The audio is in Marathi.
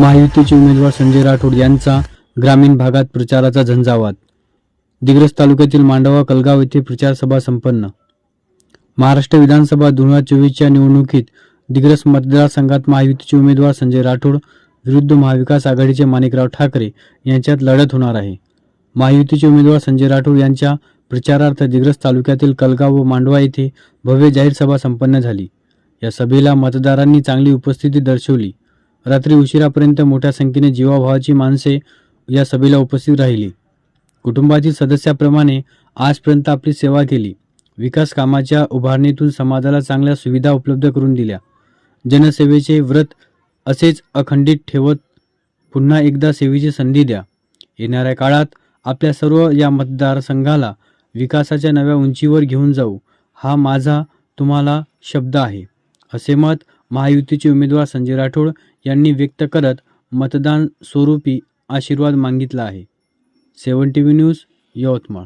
महायुतीचे उमेदवार संजय राठोड यांचा ग्रामीण भागात प्रचाराचा झंझावात. दिग्रस तालुक्यातील मांडवा कलगाव येथे प्रचार सभा संपन्न. महाराष्ट्र विधानसभा दोन हजार चोवीसच्या निवडणुकीत दिग्रस मतदारसंघात महायुतीचे उमेदवार संजय राठोड विरुद्ध महाविकास आघाडीचे माणिकराव ठाकरे यांच्यात लढत होणार आहे. महायुतीचे उमेदवार संजय राठोड यांच्या प्रचारार्थ दिग्रस तालुक्यातील कलगाव व मांडवा येथे भव्य जाहीर सभा संपन्न झाली. या सभेला मतदारांनी चांगली उपस्थिती दर्शवली. रात्री उशिरापर्यंत मोठ्या संख्येने जीवाभावाची माणसे या सभेला उपस्थित राहिली. कुटुंबातील सदस्याप्रमाणे आजपर्यंत आपली सेवा केली. विकास कामाच्या उभारणीतून समाजाला चांगल्या सुविधा उपलब्ध करून दिल्या. जनसेवेचे व्रत असेच अखंडित ठेवत पुन्हा एकदा सेवेची संधी द्या. येणाऱ्या काळात आपल्या सर्व या मतदारसंघाला विकासाच्या नव्या उंचीवर घेऊन जाऊ हा माझा तुम्हाला शब्द आहे. असे मत महायुतीचे उमेदवार संजय राठोड यांनी व्यक्त करत मतदान स्वरूपी आशीर्वाद मागितला आहे. Seven T V news Yavatmal.